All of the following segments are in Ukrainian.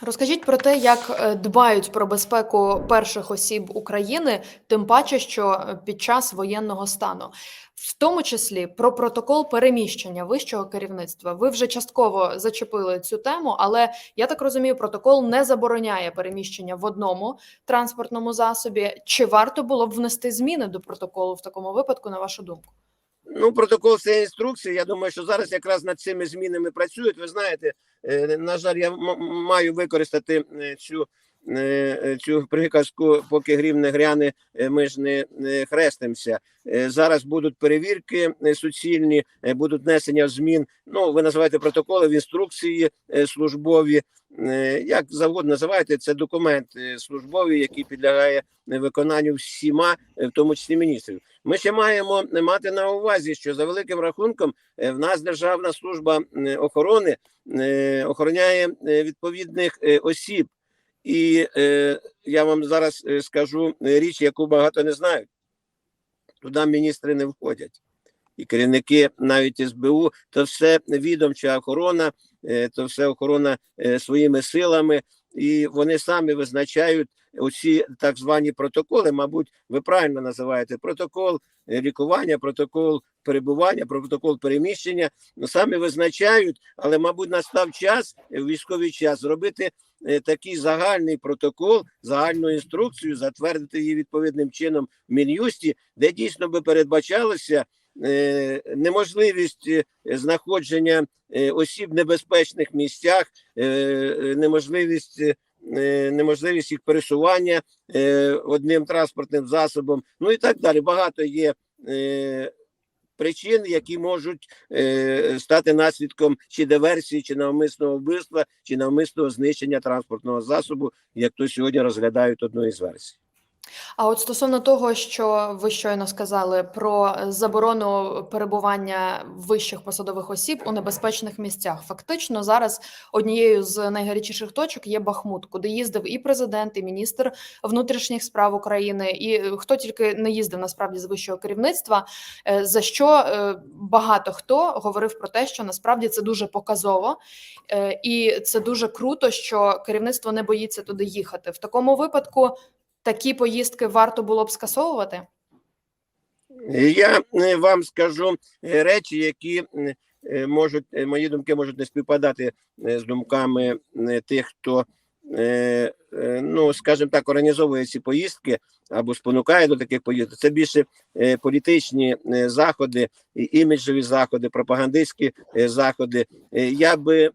Розкажіть про те, як е, дбають про безпеку перших осіб України, тим паче, що е, під час воєнного стану, в тому числі про протокол переміщення вищого керівництва. Ви вже частково зачепили цю тему, але я так розумію, протокол не забороняє переміщення в одному транспортному засобі. Чи варто було б внести зміни до протоколу в такому випадку, на вашу думку? Ну, протокол це інструкція. Я думаю, що зараз якраз над цими змінами працюють. Ви знаєте, е, на жаль, я маю використати е, цю. Е, Цю приказку, поки грім не гряне, е, ми ж не хрестимося. Е, Зараз будуть перевірки е, суцільні, е, будуть внесення змін. Ну, ви називаєте протоколи в інструкції е, службові. Е, Як завгодно називаєте, це документ е, службовий, який підлягає е, виконанню всіма, е, в тому числі міністрів. Ми ще маємо мати на увазі, що за великим рахунком е, в нас Державна служба е, охорони е, охороняє е, відповідних е, осіб. І е, я вам зараз е, скажу е, річ, яку багато не знають. Туди міністри не входять. І керівники навіть СБУ, то все відомча охорона, е, то все охорона своїми силами, і вони самі визначають оці так звані протоколи. Мабуть, ви правильно називаєте протокол лікування, протокол перебування, протокол переміщення. Ну, самі визначають, але, мабуть, настав час е, військовий час зробити е, такий загальний протокол, загальну інструкцію, затвердити її відповідним чином в мін'юсті, де дійсно би передбачалося неможливість е, знаходження е, осіб в небезпечних місцях, е, е, неможливість. е, е, Неможливість їх пересування е, одним транспортним засобом, ну і так далі. Багато є е, причин, які можуть е, стати наслідком чи диверсії, чи навмисного вбивства, чи навмисного знищення транспортного засобу, як то сьогодні розглядають одну із версій. А от стосовно того, що ви щойно сказали про заборону перебування вищих посадових осіб у небезпечних місцях, фактично зараз однією з найгарячіших точок є Бахмут, куди їздив і президент, і міністр внутрішніх справ України, і е, хто тільки не їздив насправді з вищого керівництва. е, За що е, багато хто говорив про те, що насправді це дуже показово, і це дуже круто, що керівництво не боїться туди їхати. В такому випадку такі поїздки варто було б скасовувати? Я е, вам скажу е, речі, які е, можуть мої думки можуть не співпадати з думками тих, хто ну скажімо так, організовує ці поїздки або спонукає до таких поїздок. Це більше політичні заходи, іміджові заходи, пропагандистські заходи. Я би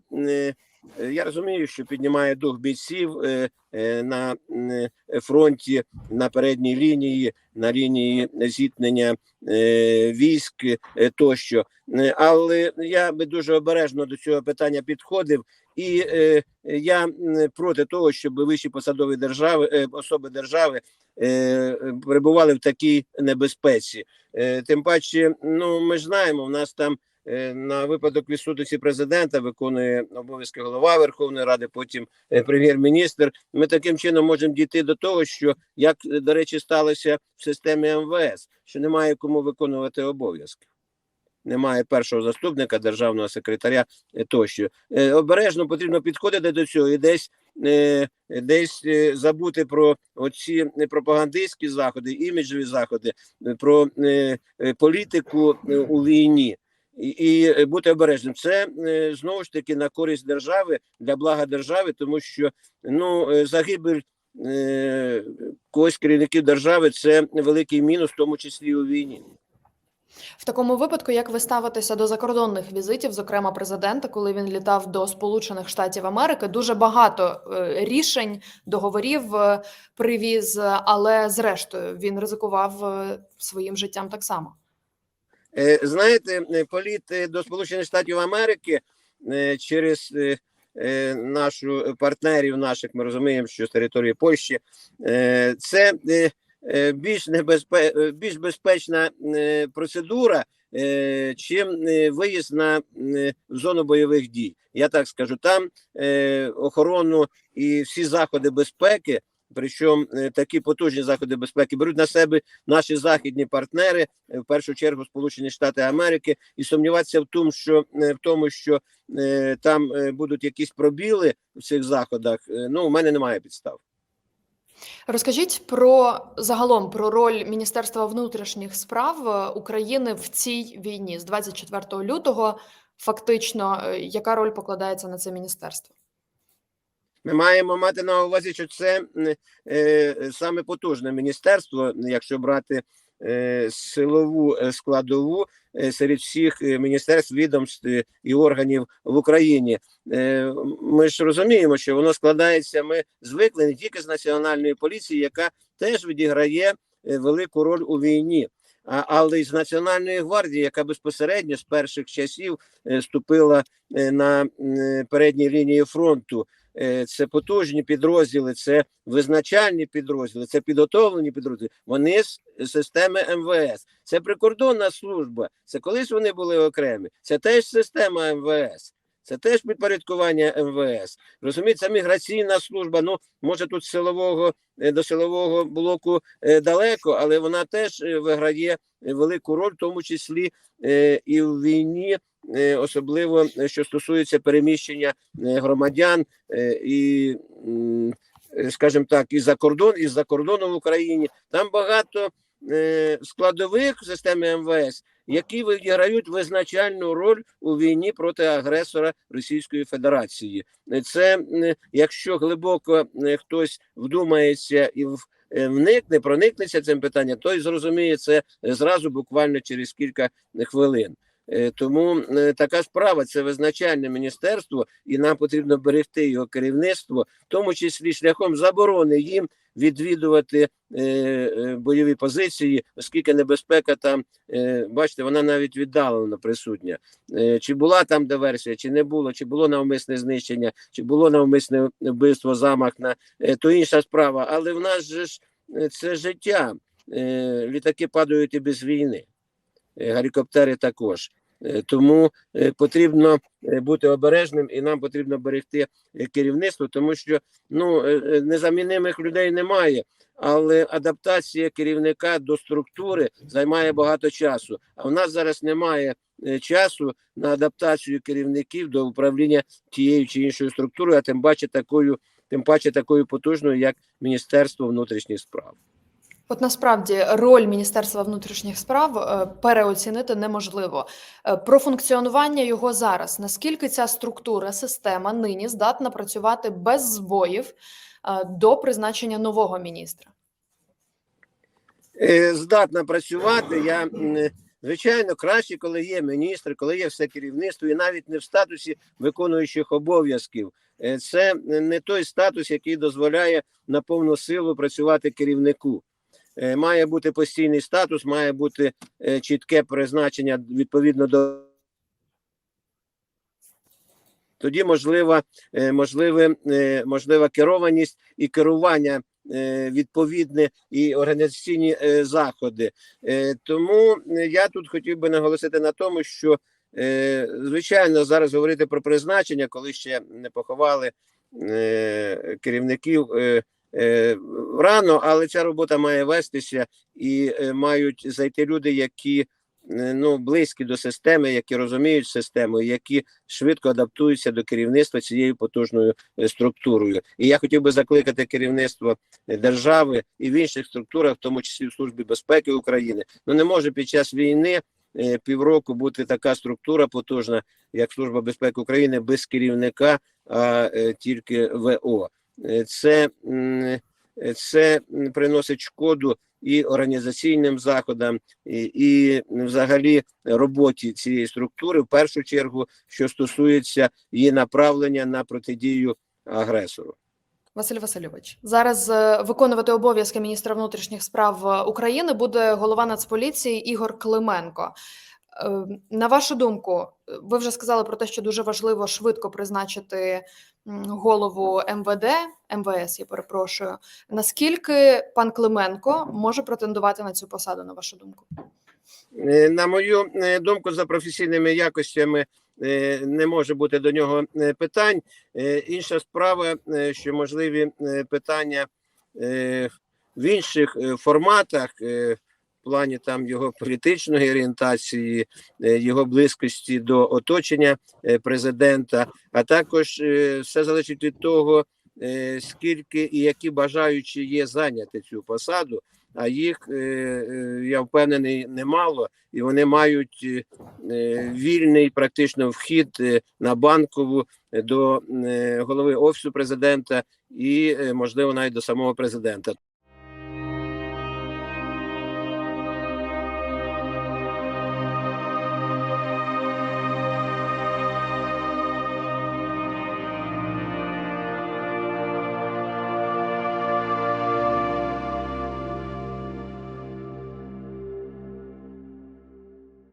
я розумію, що піднімає дух бійців е, е, на е, фронті на передній лінії, на лінії зіткнення е, військ е, тощо. Е, Але я би дуже обережно до цього питання підходив, і е, я проти того, щоб вищі посадові держави, е, особи держави е, перебували в такій небезпеці. Е, Тим паче, ну ми ж знаємо, в нас там. Е, На випадок відсутності президента виконує обов'язки голова Верховної Ради, потім е, прем'єр-міністр. Ми таким чином можемо дійти до того, що як е, до речі сталося в системі МВС, що немає кому виконувати обов'язки. Немає першого заступника державного секретаря тощо. Обережно потрібно підходити до цього і десь десь забути про оці пропагандистські заходи, іміджові заходи, про політику у війні. І, і бути обережним. Це е, знову ж таки на користь держави для блага держави, тому що ну е, загибель е, когось керівників держави це великий мінус, в тому числі у війні. В такому випадку, як ви ставитеся до закордонних візитів, зокрема президента, коли він літав до Сполучених Штатів Америки, дуже багато е, рішень, договорів е, привіз, але зрештою він ризикував е, своїм життям так само. Е, Знаєте, е, політ е, до Сполучених Штатів Америки через нашу партнерів наших, ми розуміємо, що з території Польщі, це більш небезпе, більш безпечна процедура, чим виїзд на зону бойових дій. Я так скажу, там охорону і всі заходи безпеки Причому е, такі потужні заходи безпеки беруть на себе наші західні партнери, е, в першу чергу Сполучені Штати Америки, і сумніватися в тому, що е, в тому, що там будуть якісь пробіли в цих заходах. Ну, у мене немає підстав. Розкажіть про загалом про роль Міністерства внутрішніх справ України в цій війні з 24 лютого. Фактично, яка роль покладається на це міністерство? Ми маємо мати на увазі, що це е, саме потужне міністерство, якщо брати е, силову е, складову е, серед всіх е, міністерств, відомств е, і органів в Україні. Е, Ми ж розуміємо, що воно складається. Ми звикли не тільки з національної поліції, яка теж відіграє велику роль у війні. Але й з Національної гвардії, яка безпосередньо з перших часів ступила на передній лінії фронту. Е, це потужні підрозділи, це визначальні підрозділи, це підготовлені підрозділи. Вони з системи МВС. Це прикордонна служба. Це колись вони були окремі. Це теж система МВС. Це теж підпорядкування МВС. Розумієте, міграційна служба. Ну може тут силового е, до силового блоку е, далеко, але вона теж виграє велику роль, в тому числі і в війні, особливо е, що стосується переміщення е, громадян е, і, е, скажімо так, і за кордон, і за кордоном в Україні. Там багато е, складових в системі МВС, які відіграють визначальну роль у війні проти агресора Російської Федерації. Е, Це е, якщо глибоко е, хтось вдумається і в е, вникне, проникнеться цим питанням, той зрозуміє це е, зразу буквально через кілька хвилин. Е, Тому е, така справа це визначальне міністерство, і нам потрібно берегти його керівництво, в тому числі шляхом заборони їм відвідувати е, бойові позиції, оскільки небезпека там, бачите, вона навіть віддалено присутня. Чи була там диверсія, чи не було, чи було навмисне знищення, чи було навмисне вбивство, замах на то інша справа. Але в нас же ж це життя. Літаки падають і без війни, гелікоптери також. Е, Тому е, потрібно е, бути обережним, і нам потрібно берегти е, керівництво, тому що ну е, е, незамінимих людей немає, але адаптація керівника до структури займає багато часу. А в нас зараз немає е, часу на адаптацію керівників до управління тією чи іншою структурою, а тим паче такою, тим паче такою потужною, як Міністерство внутрішніх справ. От насправді роль Міністерства внутрішніх справ е, переоцінити неможливо. Е, Про функціонування його зараз. Наскільки ця структура, система нині здатна працювати без збоїв е, до призначення нового міністра? Здатна працювати. Я звичайно краще, коли є міністр, коли є все керівництво, і навіть не в статусі виконуючих обов'язків. Це не той статус, який дозволяє на повну силу працювати керівнику. Е, Має бути постійний статус, має бути е, чітке призначення відповідно до. Тоді можлива, е, можливе, можлива керованість і керування відповідне і організаційні заходи. Тому я тут хотів би наголосити на тому, що звичайно зараз говорити про призначення, коли ще не поховали керівників. Е, Рано, але ця робота має вестися і е, мають зайти люди, які е, ну близькі до системи, які розуміють систему, які швидко адаптуються до керівництва цією потужною структурою. І я хотів би закликати керівництво держави і в інших структурах, в тому числі в службі безпеки України. Ну не може під час війни півроку бути така структура потужна, як служба безпеки України, без керівника, а тільки ВО. Е, Це, е, це приносить шкоду і організаційним заходам, і, і взагалі роботі цієї структури, в першу чергу, що стосується її направлення на протидію агресору. Василь Васильович, зараз е, виконувати обов'язки міністра внутрішніх справ України буде голова Нацполіції Ігор Клименко. На вашу думку, ви вже сказали про те, що дуже важливо швидко призначити голову МВД МВС. Я перепрошую. Наскільки пан Клименко може претендувати на цю посаду? На вашу думку? Е, На мою е, думку, за професійними якостями е, не може бути до нього питань. Інша справа, що можливі питання в інших форматах, плані там його політичної орієнтації, е, його близькості до оточення е, президента, а також е, все залежить від того, скільки і які бажаючі є зайняти цю посаду. А їх я впевнений немало, і вони мають вільний практично вхід на банкову до голови офісу президента і можливо навіть до самого президента.